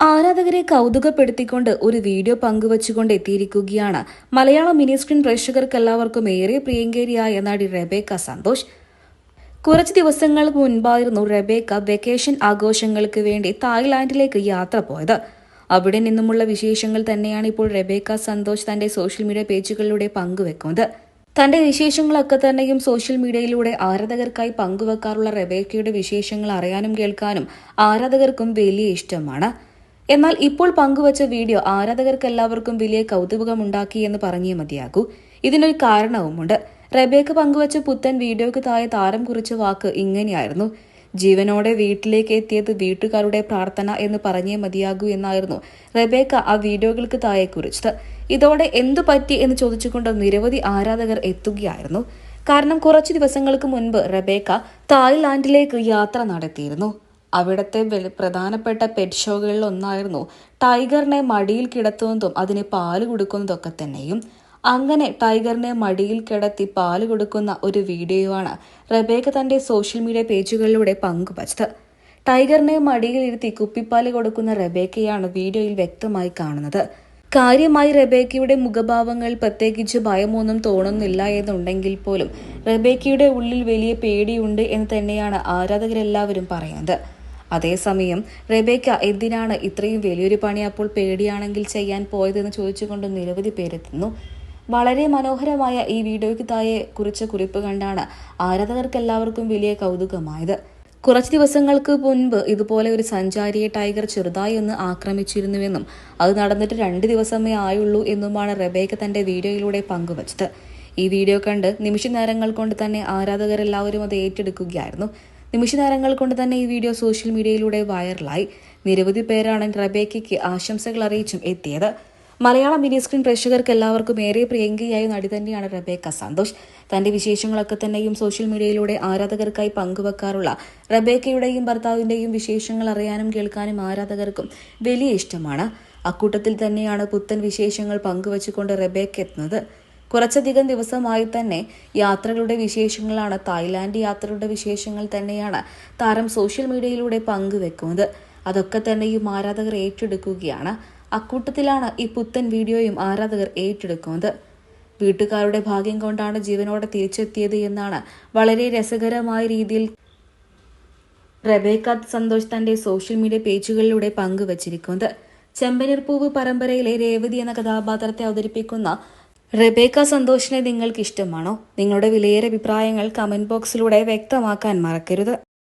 ആരാധകരെ കൗതുകപ്പെടുത്തിക്കൊണ്ട് ഒരു വീഡിയോ പങ്കുവച്ചുകൊണ്ട് എത്തിയിരിക്കുകയാണ് മലയാള മിനി സ്ക്രീൻ പ്രേക്ഷകർക്കെല്ലാവർക്കും ഏറെ പ്രിയങ്കരിയായ നടി റെബേക്ക സന്തോഷ്. കുറച്ച് ദിവസങ്ങൾക്ക് മുൻപായിരുന്നു റെബേക്ക വെക്കേഷൻ ആഘോഷങ്ങൾക്ക് വേണ്ടി തായ്ലാന്റിലേക്ക് യാത്ര പോയത്. അവിടെ നിന്നുമുള്ള വിശേഷങ്ങൾ തന്നെയാണ് ഇപ്പോൾ റെബേക്ക സന്തോഷ് തന്റെ സോഷ്യൽ മീഡിയ പേജുകളിലൂടെ പങ്കുവെക്കുന്നത്. തന്റെ വിശേഷങ്ങളൊക്കെ തന്നെയും സോഷ്യൽ മീഡിയയിലൂടെ ആരാധകർക്കായി പങ്കുവെക്കാറുള്ള റെബേക്കയുടെ വിശേഷങ്ങൾ അറിയാനും കേൾക്കാനും ആരാധകർക്കും വലിയ ഇഷ്ടമാണ്. എന്നാൽ ഇപ്പോൾ പങ്കുവച്ച വീഡിയോ ആരാധകർക്കെല്ലാവർക്കും വലിയ കൗതുകമുണ്ടാക്കി എന്ന് പറഞ്ഞേ മതിയാകൂ. ഇതിനൊരു കാരണവുമുണ്ട്. റബേക്ക് പങ്കുവച്ച പുത്തൻ വീഡിയോയ്ക്ക് താഴെ താരം കുറിച്ച വാക്ക് ഇങ്ങനെയായിരുന്നു. ജീവനോടെ വീട്ടിലേക്ക് എത്തിയത് വീട്ടുകാരുടെ പ്രാർത്ഥന എന്ന് പറഞ്ഞേ മതിയാകൂ എന്നായിരുന്നു റബേക്ക ആ വീഡിയോകൾക്ക് താഴെ കുറിച്ചത്. ഇതോടെ എന്തു പറ്റി എന്ന് ചോദിച്ചുകൊണ്ട് നിരവധി ആരാധകർ എത്തുകയായിരുന്നു. കാരണം കുറച്ചു ദിവസങ്ങൾക്ക് മുൻപ് റബേക്ക തായ്ലാന്റിലേക്ക് യാത്ര നടത്തിയിരുന്നു. അവിടുത്തെ പ്രധാനപ്പെട്ട പെറ്റ് ഷോകളിൽ ഒന്നായിരുന്നു. ടൈഗറിനെ മടിയിൽ കിടത്തുന്നതും അതിന് പാൽ കൊടുക്കുന്നതൊക്കെ തന്നെയും. അങ്ങനെ ടൈഗറിനെ മടിയിൽ കിടത്തി പാൽ കൊടുക്കുന്ന ഒരു വീഡിയോയാണ് റബേക്ക തന്റെ സോഷ്യൽ മീഡിയ പേജുകളിലൂടെ പങ്കുവച്ചത്. ടൈഗറിനെ മടിയിൽ മടിയിലിരുത്തി കുപ്പിപ്പാൽ കൊടുക്കുന്ന റബേക്കയാണ് വീഡിയോയിൽ വ്യക്തമായി കാണുന്നത്. കാര്യമായി റബേക്കയുടെ മുഖഭാവങ്ങൾ പ്രത്യേകിച്ച് ഭയമൊന്നും തോന്നുന്നില്ല എന്നുണ്ടെങ്കിൽ പോലും റബേക്കയുടെ ഉള്ളിൽ വലിയ പേടിയുണ്ട് എന്ന് തന്നെയാണ് ആരാധകരെല്ലാവരും പറയുന്നത്. അതേസമയം റെബേക്ക എന്തിനാണ് ഇത്രയും വലിയൊരു പണി അപ്പോൾ പേടിയാണെങ്കിൽ ചെയ്യാൻ പോയതെന്ന് ചോദിച്ചുകൊണ്ട് നിരവധി പേരെത്തുന്നു. വളരെ മനോഹരമായ ഈ വീഡിയോയ്ക്ക് താഴെ കുറിച്ച കുറിപ്പ് കണ്ടാണ് ആരാധകർക്കെല്ലാവർക്കും വലിയ കൗതുകമായത്. കുറച്ച് ദിവസങ്ങൾക്ക് മുൻപ് ഇതുപോലെ ഒരു സഞ്ചാരിയെ ടൈഗർ ചെറുതായി ഒന്ന് ആക്രമിച്ചിരുന്നുവെന്നും അത് നടന്നിട്ട് രണ്ട് ദിവസമേ ആയുള്ളൂ എന്നുമാണ് റെബേക്ക തന്റെ വീഡിയോയിലൂടെ പങ്കുവച്ചത്. ഈ വീഡിയോ കണ്ട് നിമിഷ നേരങ്ങൾ കൊണ്ട് തന്നെ ആരാധകരെല്ലാവരും അത് ഏറ്റെടുക്കുകയായിരുന്നു. നിമിഷ നേരങ്ങൾ കൊണ്ട് തന്നെ ഈ വീഡിയോ സോഷ്യൽ മീഡിയയിലൂടെ വൈറലായി. നിരവധി പേരാണ് റബേക്കയ്ക്ക് ആശംസകൾ അറിയിച്ചും എത്തിയത്. മലയാള മിനി സ്ക്രീൻ പ്രേക്ഷകർക്ക് എല്ലാവർക്കും ഏറെ പ്രിയങ്കയായ നടി തന്നെയാണ് റബേക്ക സന്തോഷ്. തന്റെ വിശേഷങ്ങളൊക്കെ തന്നെയും സോഷ്യൽ മീഡിയയിലൂടെ ആരാധകർക്കായി പങ്കുവെക്കാറുള്ള റബേക്കയുടെയും ഭർത്താവിന്റെയും വിശേഷങ്ങൾ അറിയാനും കേൾക്കാനും ആരാധകർക്കും വലിയ ഇഷ്ടമാണ്. അക്കൂട്ടത്തിൽ തന്നെയാണ് പുത്തൻ വിശേഷങ്ങൾ പങ്കുവച്ചുകൊണ്ട് റബേക്ക എത്തുന്നത്. കുറച്ചധികം ദിവസമായി തന്നെ യാത്രകളുടെ വിശേഷങ്ങളാണ്. തായ്ലാന്റ് യാത്രയുടെ വിശേഷങ്ങൾ തന്നെയാണ് താരം സോഷ്യൽ മീഡിയയിലൂടെ പങ്കുവെക്കുന്നത്. അതൊക്കെ തന്നെയും ആരാധകർ ഏറ്റെടുക്കുകയാണ്. അക്കൂട്ടത്തിലാണ് ഈ പുത്തൻ വീഡിയോയും ആരാധകർ ഏറ്റെടുക്കുന്നത്. വീട്ടുകാരുടെ ഭാഗ്യം കൊണ്ടാണ് ജീവനോടെ തിരിച്ചെത്തിയത് എന്നാണ് വളരെ രസകരമായ രീതിയിൽ റബേക്ക സന്തോഷ് തന്റെ സോഷ്യൽ മീഡിയ പേജുകളിലൂടെ പങ്കുവച്ചിരിക്കുന്നത്. ചെമ്പനീർപ്പൂവ് പരമ്പരയിലെ രേവതി എന്ന കഥാപാത്രത്തെ അവതരിപ്പിക്കുന്ന റബേക്ക സന്തോഷിനെ നിങ്ങൾക്ക് ഇഷ്ടമാണോ നിങ്ങളുടെ വിലയേറെ അഭിപ്രായങ്ങൾ കമന്റ് ബോക്സിലൂടെ വ്യക്തമാക്കാൻ മറക്കരുത്.